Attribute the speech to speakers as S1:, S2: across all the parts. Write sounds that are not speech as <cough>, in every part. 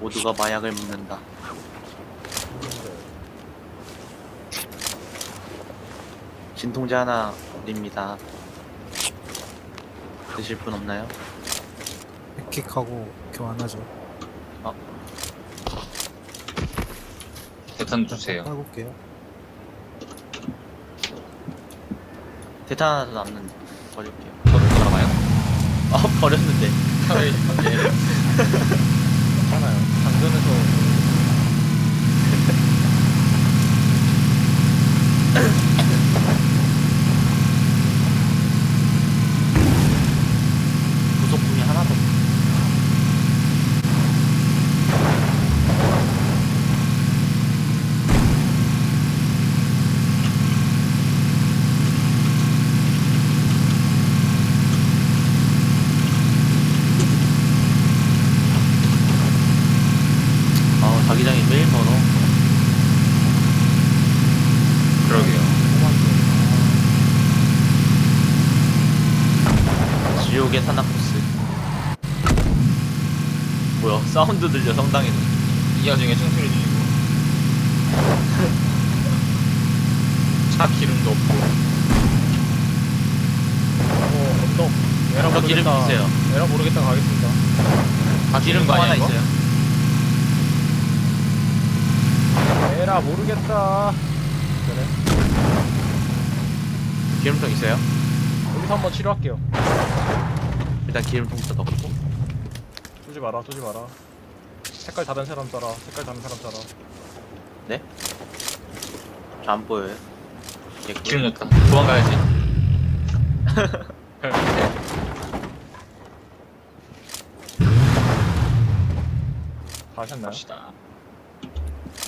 S1: 모두가 마약을 묻는다.
S2: 근데.
S1: 진통제 하나 드립니다. 드실 분 없나요?
S3: 킥하고 교환하죠.
S2: 대탄 주세요.
S3: 해볼게요.
S1: 대탄 하나 더 남는데 버릴게요.
S2: 저도 들어가요?
S1: 아 버렸는데. <laughs>
S2: 네. 괜찮아요. 당근에서
S1: 부속품이 하나도 없어. 아, 자기장이 매일 멀어.
S2: 그러게요.
S1: 지옥의 산악코스. 뭐야, 사운드 들려, 성당에서.
S2: 이 와중에 총소리 들리고. <laughs> 차 기름도 없고. 어, 언덕. 에라
S1: 저 기름
S2: 모르겠다.
S1: 있어요.
S2: 에라 모르겠다 가겠습니다. 다
S1: 기름 거
S2: 아니야,
S1: 하나
S2: 이거?
S1: 있어요.
S2: 에라 모르겠다. 그래.
S1: 기름통 있어요?
S2: 여기서 한번 치료할게요.
S1: 일단 기름통부터 넣고.
S2: 쏘지 마라, 쏘지 마라. 색깔 다른 사람 따라, 색깔 다른 사람 따라.
S1: 네? 저안 보여요.
S2: 기름 넣다. 도망가야지. <laughs> 다 하셨나요? 갑시다.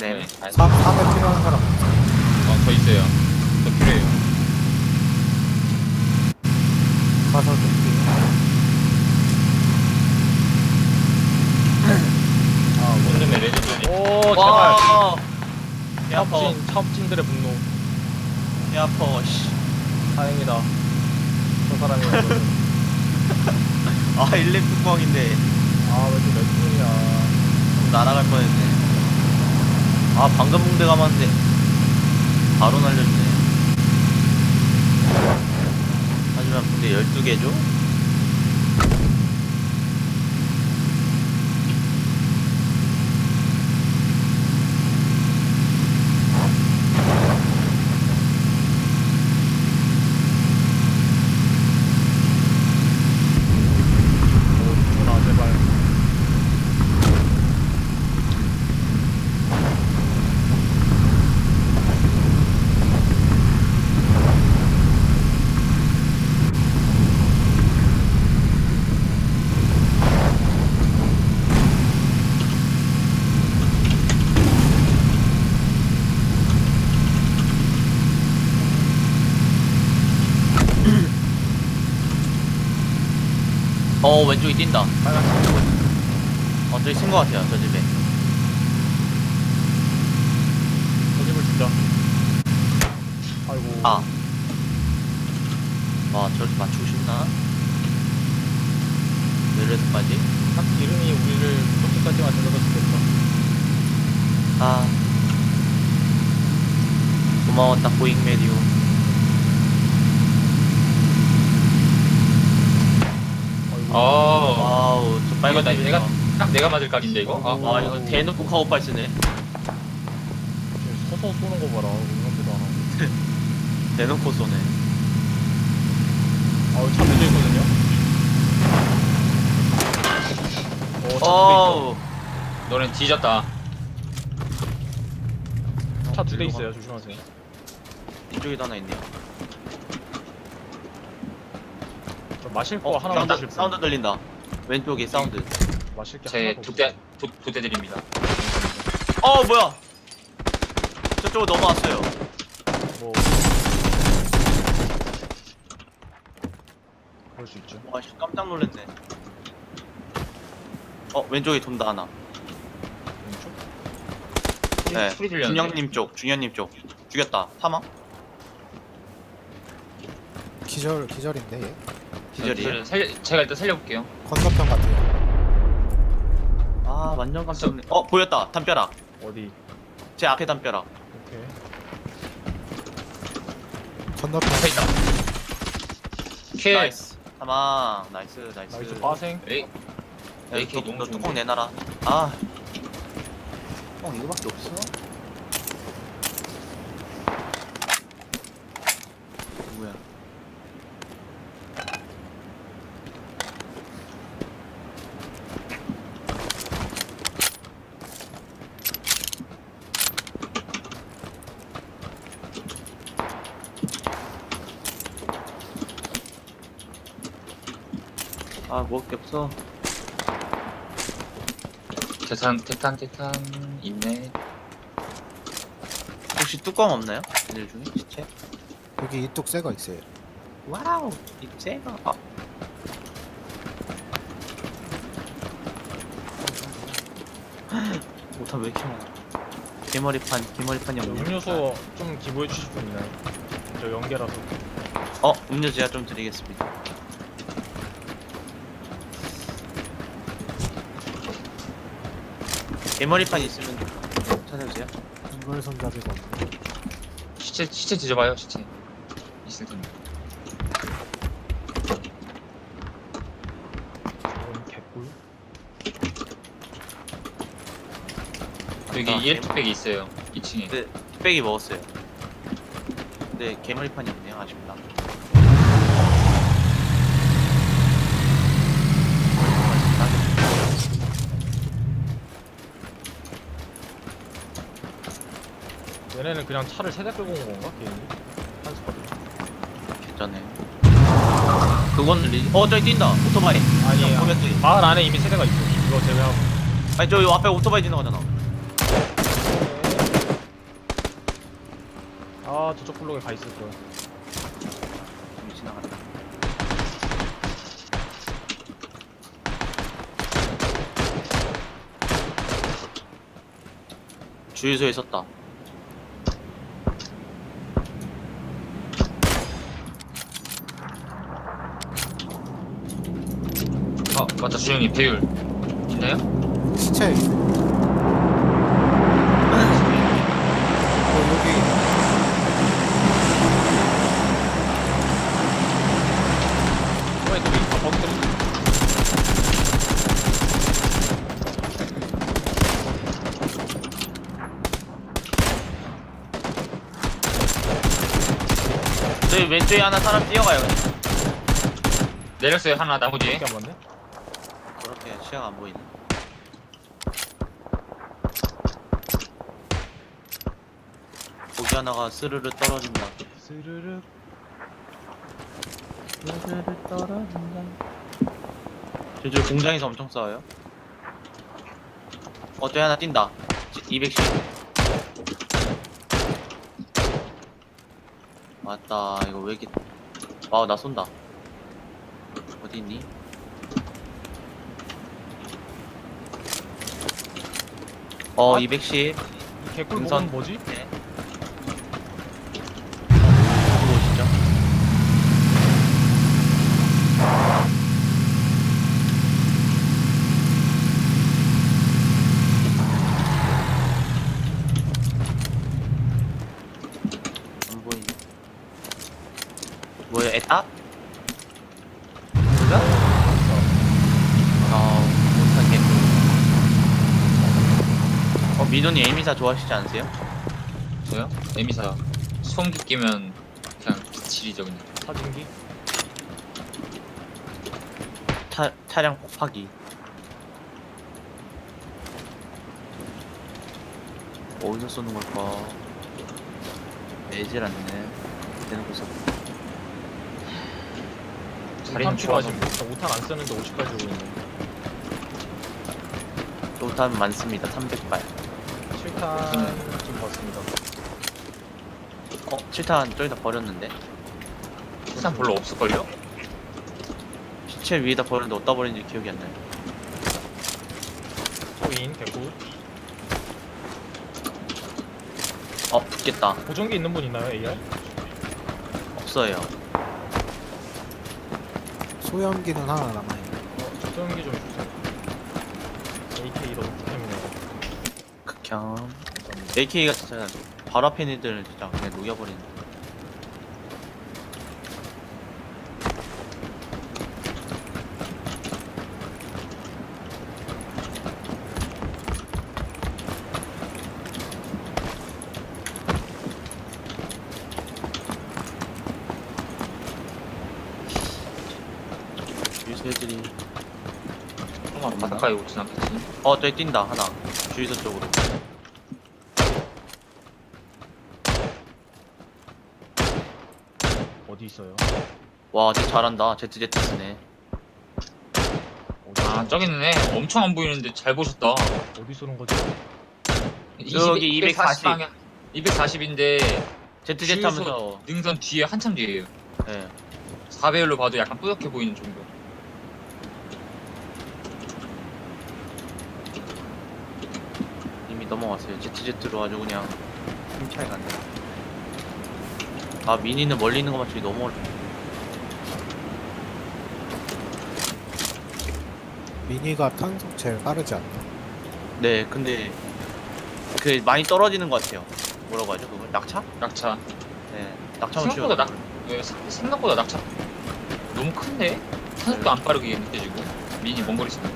S1: 네.
S3: 쌈, 쌈에 필요한 사람.
S2: 어, 저 있어요. 저 필요해요.
S3: 가서 드릴게요.
S2: 아, 원룸의 레전드. 오, 제발.
S1: 와! 배 아파.
S2: 첩진, 첩진들의 분노.
S1: 배 아파, 씨.
S2: 다행이다. 저 사람이. <laughs> <laughs>
S1: 아, 일렉 뚜껑인데.
S2: 아, 왜또몇 분이야.
S1: 날아갈 뻔했네. 아, 방금 붕대 감았는데. 바로 날려주네. 하지만 붕대 12개죠?
S2: 오, 전화 제발.
S1: 어 왼쪽에 뛴다.
S2: 빨간색
S1: 어 저기 쓴거 같아요 저 집에.
S2: 저 집을 죽자 아이고.
S1: 아. 와 저렇게 맞추고 싶나? 내려서까지?
S2: 딱 이름이 우리를 무섭게까지만 데려다 주겠다
S1: 아. 고마웠다 고잉 메디오
S4: 어.
S1: 와우 저
S4: 이거
S1: 빨간
S4: 나. 내가 딱 내가 맞을 각인데 이거. 아,
S1: 와 이거 대놓고 카고팔 쓰네.
S2: 서서 쏘는 거 봐라. 생각지도 않아 <laughs>
S1: 대놓고 쏘네.
S2: 아우 차 늦어 있거든요? 어차두대
S1: 어우.
S4: 너는 뒤졌다.
S2: 있어 차두대 있어요. 조심하세요.
S1: 이쪽에도 하나 있네요
S2: 저 마실 거
S1: 어
S2: 하나만
S1: 사운드,
S2: 분
S1: 사운드 들린다. 왼쪽에 사운드.
S2: 마실 게
S4: 제
S2: 하나도
S4: 두대 두대 드립니다.
S1: 어 뭐야? 저쪽으로 넘어왔어요.
S2: 뭐. 그럴 수 있죠.
S1: 와 씨, 깜짝 놀랐네. 어 왼쪽에 돈다 하나.
S2: 왼쪽?
S1: 네.
S4: 소리 들렸는데.
S1: 준영님 쪽 준영님 쪽. 죽였다. 사망?
S3: 기절 기절인데 얘.
S1: 기절이에요?
S4: 저를 살려, 제가 일단 살려볼게요.
S3: 건너편 같아요.
S1: 아 완전 깜짝 놀랐네. 어 보였다. 담벼락.
S2: 어디?
S1: 제 앞에 담벼락.
S2: 오케이.
S3: 건너편.
S4: 앞에 있다. 킬.
S1: 나이스. 사망. 나이스 나이스.
S2: 나이스. 빠생.
S4: 에이,
S1: 야,
S4: AK
S1: 너,
S4: 너?
S1: 뚜껑 내놔라. 아. 뚜껑 이거밖에 없어? 뭐야 아 먹을 게 없어
S4: 대탄 대탄 대탄 있네.
S1: 혹시 뚜껑 없나요? 얘들 중에 시체?
S3: 여기 이뚝 새거 있어요.
S1: 와우 입새가 아. 오탄 왜 이렇게 많아 개머리판 개머리판이
S2: 저
S1: 없네
S2: 음료수 좀 기부해 주실 분 있나요? 저 연계라서
S1: 어 음료 제가 좀 드리겠습니다 개머리판 있으면 찾아주세요
S3: 이걸 손잡이가 없네.
S4: 시체 시체 뒤져봐요 시체. 있을 텐데.
S2: 저건 개꿀
S4: 여기
S1: 아,
S4: EL 투백이 있어요. 2층에.
S1: 근데 뚝배기 먹었어요 근데 개머리판이 없네요 아쉽다
S2: 얘네는 그냥 차를 세대 끌고 온 건가? 개인이? 한 스쿼드.
S1: 개쩌네. 그건 리... 어 저기 뛴다. 오토바이.
S2: 아니
S1: 보면 돼.
S2: 마을 안에 이미 세대가 있어. 이거 제외하고.
S1: 아니 저기 앞에 오토바이 지나가잖아.
S2: 아 저쪽 블록에 가 있을 거야.
S1: 저기 지나간다. 주유소에 있었다
S4: 아 맞다 주영이 배율. 있나요?
S3: 시체. 어, 여기
S2: 이번에 또 이- 아, 버기 때문에
S1: 저기 왼쪽에 하나 사람 뛰어가요.
S4: 내렸어요 하나 뒤에.
S2: 이렇게 한 번네
S1: 그렇게 시야가 안 보이네. 거기 하나가 스르르 떨어진다.
S2: 스르륵
S1: 스르르 떨어진다. 저쪽 공장에서 엄청 싸워요? 어 저기 하나 뛴다. 210 맞다. 이거 왜 이렇게 와우 나 쏜다. 어디 있니? 어
S2: 아.
S1: 210.
S2: 이 개꿀. 먹은 뭐지?
S1: 네. 가지고 오시죠. 안 보이네. 뭐야, 에따?
S2: 몰라?
S1: 아, 못하겠네. 어, 미돈이 에미사 좋아하시지 않으세요?
S4: 저요? 에미사 소음기 끼면 그냥 지리죠 그냥
S2: 사진기?
S1: 차, 차량 폭파기. 어디서 쏘는 걸까? 매질 않네. 대놓고 쏘.
S4: 자리는
S2: 5탄 필요하지
S4: 좋아서.
S2: 뭐 5탄 안 쓰는데 50까지 오고 있네
S1: 좋다면 많습니다. 300발.
S2: 7탄 좀 봤습니다
S1: 어, 7탄 저기다 버렸는데?
S4: 일단 별로 없을걸요?
S1: 시체 위에다 버렸는데 어디다 버렸는지 기억이 안 나요.
S2: 코인 개꿀
S1: 어, 붙겠다.
S2: 보정기 있는 분 있나요 AR?
S1: 없어요.
S3: 소염기는 하나 남아있네.
S2: 어 보정기 좀 주세요 AK로 캠 감사합니다
S1: AK가 진짜 바로 앞에 있는 애들은 진짜 그냥 녹여버리는. 애들이
S4: 설마 바닷가에 오진 않겠지?
S1: 어 저기 뛴다 하나 주유소 쪽으로
S2: 어디 있어요?
S1: 와 쟤 잘한다. ZZ 쓰네.
S2: 어디,
S4: 아 저기 애 엄청 안 보이는데 잘 보셨다.
S2: 어디 쏘는 거죠?
S1: 저기 240.
S4: 방향 240인데
S1: ZZ 하면서.
S4: 능선 뒤에 한참 뒤에요.
S1: 예
S4: 4배율로 봐도 약간 뿌옇게 보이는 정도.
S1: 이미 넘어왔어요. ZZ로 아주 그냥 힘 차이가 안 나. 아 미니는 멀리 있는 거 맞추기 너무 어려
S3: 미니가 탄속 제일 빠르지 않나?
S1: 네 근데 그 많이 떨어지는 것 같아요 뭐라고 하죠 그걸 낙차?
S4: 낙차
S1: 네 낙차만
S4: 생각보다
S1: 치워
S4: 낙 왜, 생- 생각보다 낙차 너무 큰데? 탄속도 안 빠르게 느껴지고 미니 먼 거리 쓰는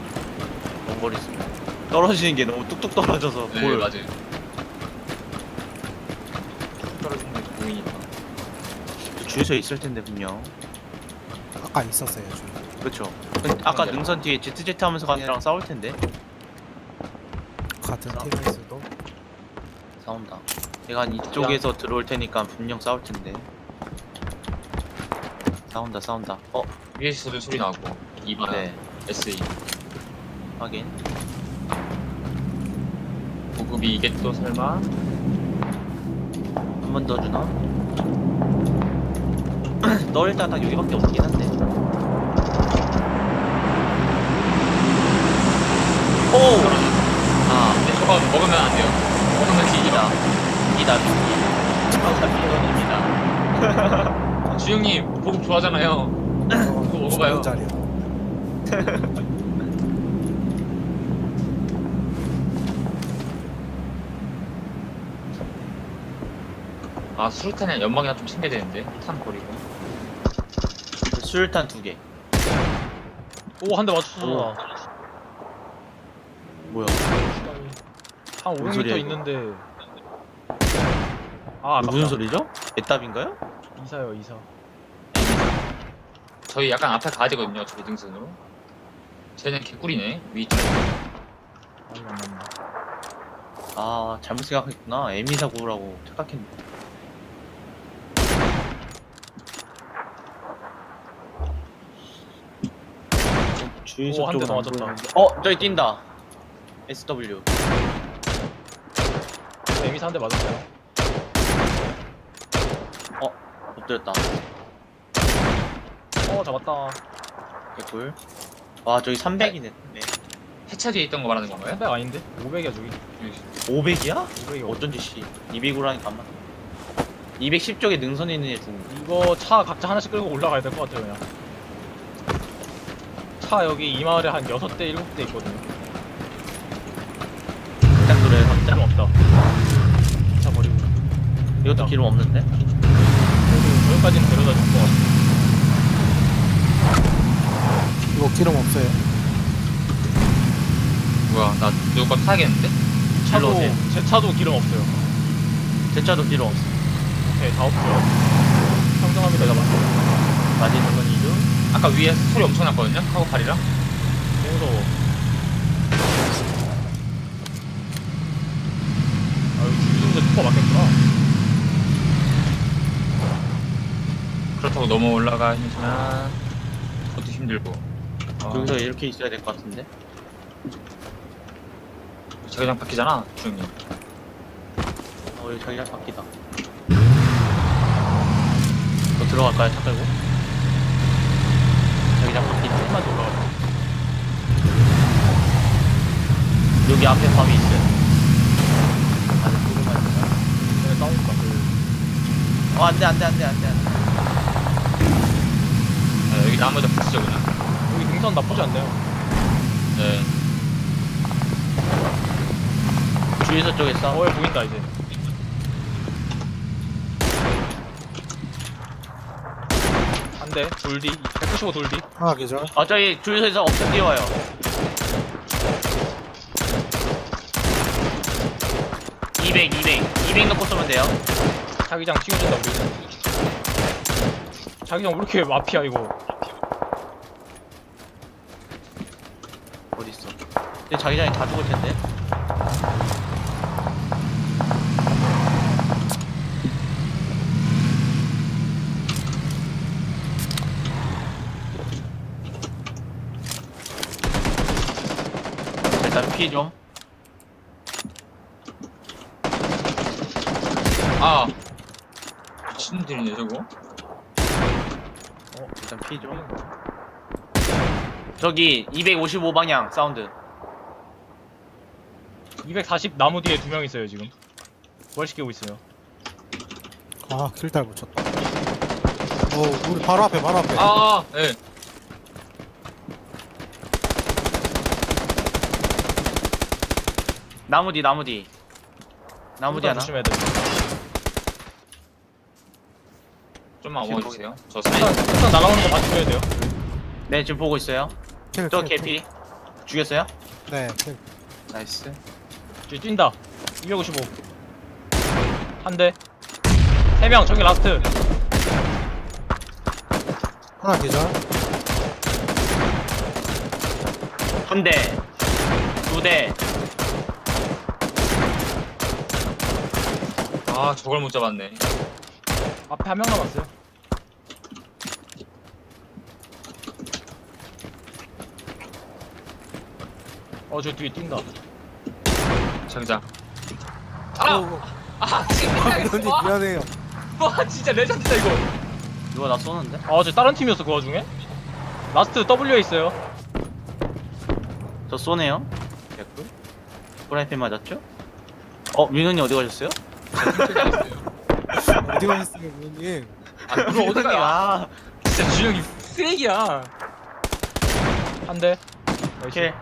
S1: 먼 거리 있습니다 떨어지는 게 너무 뚝뚝 떨어져서
S4: 네
S1: 보여요.
S4: 맞아요 떨어지는 게 보이니까
S1: 주유소에 있을 텐데 분명
S3: 아까 있었어요, 저.
S1: 그렇죠. 아까
S4: 네.
S1: 능선 뒤에 ZZ 하면서 강이랑 싸울 텐데.
S3: 같은 수도.
S1: 싸운다. 얘가 이쪽에서 들어올 테니까 분명 싸울 텐데. 싸운다 싸운다. 어?
S4: 위에서도 소리 나고. 2번
S1: 네.
S4: SE
S1: 확인.
S4: 보급이 이게 또 설마?
S1: 한 번 더 주나? 너 일단 딱 여기밖에 없긴 한데. 오! 아
S4: 근데 저거 먹으면 안 돼요. 먹으면 뒤지다.
S1: 이다 감사합니다.
S4: 주영님 보급 좋아하잖아요. <laughs> 그거 먹어봐요.
S3: 짜리야. <laughs>
S4: 아 수류탄이랑 연막이나 좀 챙겨야 되는데. 탄 버리고.
S1: 수류탄 두 개.
S2: 오 한 대 맞췄어.
S1: 오.
S2: 나
S1: 뭐야? 한뭔 소리야,
S2: 500m
S1: 이거?
S2: 있는데. 아 아깝다.
S1: 무슨 소리죠? 애답인가요?
S2: 이사요 이사.
S4: 저희 약간 앞에 가야 되거든요 저기 등선으로. 쟤는 개꿀이네 위쪽.
S2: 아니 안 맞네.
S1: 아 잘못 생각했구나. 에미 사고라고 착각했네 주유소
S2: 오, 한 대
S1: 쪽은 안
S2: 맞았다.
S1: 보이는데. 어 저기 뛴다 SW
S2: 에미사 한 대 맞았어요
S1: 엎드렸다
S2: 어 잡았다
S1: 개꿀 와 저기 300이네 네.
S4: 해차 뒤에 있던 거 말하는 건가요?
S2: 300 아닌데? 500이야 저기
S1: 500이야?
S2: 500이 어디
S1: 어쩐지 씨 200으로 하니까 안 맞아 210쪽에 능선에 있는 애 죽은
S2: 이거 차 각자 하나씩 끌고 올라가야 될 것 같아요 그냥 차 여기 이 마을에 한 6대 7대 있거든요.
S1: 일단 그래 확장
S2: 없다. 차 버리고.
S1: 이것도 기름 없는데?
S2: 여기, 여기까지는 데려다 줄 것 같아
S3: 이거 기름 없어요.
S4: 뭐야 나 누구 거 타야겠는데?
S2: 차도
S1: 오세요.
S2: 제 차도 기름 없어요.
S1: 제 차도 기름 없어.
S2: 오케이 다 없죠. 평정합니다 잡아
S1: 맞이는 건
S4: 아까 위에 소리 엄청 났거든요? 카고팔이랑?
S2: 너무 무서워. 아 여기 주유소인데 뚜퍼 막혔구나.
S4: 그렇다고 넘어 올라가시면 그것도 힘들고. 아,
S1: 여기서 이렇게 있어야 될 것 같은데?
S4: 자기장 바뀌잖아 주영님
S1: 어 여기 자기장 바뀌다. 또 들어갈까요 차 끌고? 자기장 바뀌다
S2: 조금만 더 올라가
S1: 여기 앞에 밤이 있어요. 안에 조금만 있다
S2: 얘네 싸우니까 그
S1: 어 안 돼 안 돼 안 돼 안 돼 안 돼.
S4: 네, 여기 나무에다 붙이죠 그냥?
S2: 여기 등선 나쁘지 않네요.
S4: 네.
S1: 주유소 쪽에 싸워
S2: 어에 보인다 이제. 한 대 돌디 195 돌디.
S3: 하나 계절.
S1: 아 저기 주유소에서 엄청 뛰어와요. (200) 200 200 넣고 쏘면 돼요.
S2: 자기장 튀어준다 우리. 자기장 왜 이렇게 마피아 이거?
S1: 어딨어? 근데 자기장이 다 죽을 텐데 일단 피좀.
S4: 아. 미친들이네 저거.
S1: 어, 일단 피 좀. 저기 255 방향 사운드.
S2: 240 나무 뒤에 두 명 있어요 지금. 부활시키고 있어요.
S3: 아 킬달 붙였다. 어 우리 바로 앞에 바로 앞에.
S4: 아 네.
S1: 나무 뒤 나무 뒤 나무 뒤 하나?
S2: 조심해야 돼.
S4: 좀만 어머주세요. 저
S2: 일단,
S4: 사이
S2: 일단 날아오는 거 봐주셔야 돼요.
S1: 네 지금 보고 있어요.
S3: 킬,
S1: 저
S3: 킬, 킬.
S1: 개피. 죽였어요?
S3: 네. 킬.
S1: 나이스.
S2: 저기 뛴다. 255 한대. 3명 저기 라스트.
S3: 하나 계절.
S1: 한 대, 두 대,
S4: 아 저걸 못 잡았네
S2: 앞에 한 명 남았어요 어 저 뒤에 뛴다
S4: 자기장
S3: 아!
S4: 아 진짜
S3: 언니 미안해요.
S4: 와 진짜 레전드다 이거
S1: 누가 나 쏘는데?
S2: 아 저 다른 팀이었어 그 와중에 라스트 W에 있어요
S1: 저 쏘네요. 개꿀. 프라이팬 맞았죠? 어, 민훈이 어디 가셨어요? <laughs>
S3: 어디 가셨어요, 부모님?
S4: 아 그럼 어디 가
S1: 아,
S4: 진짜 주영이 쓰레기야
S2: 한대
S1: 오케이.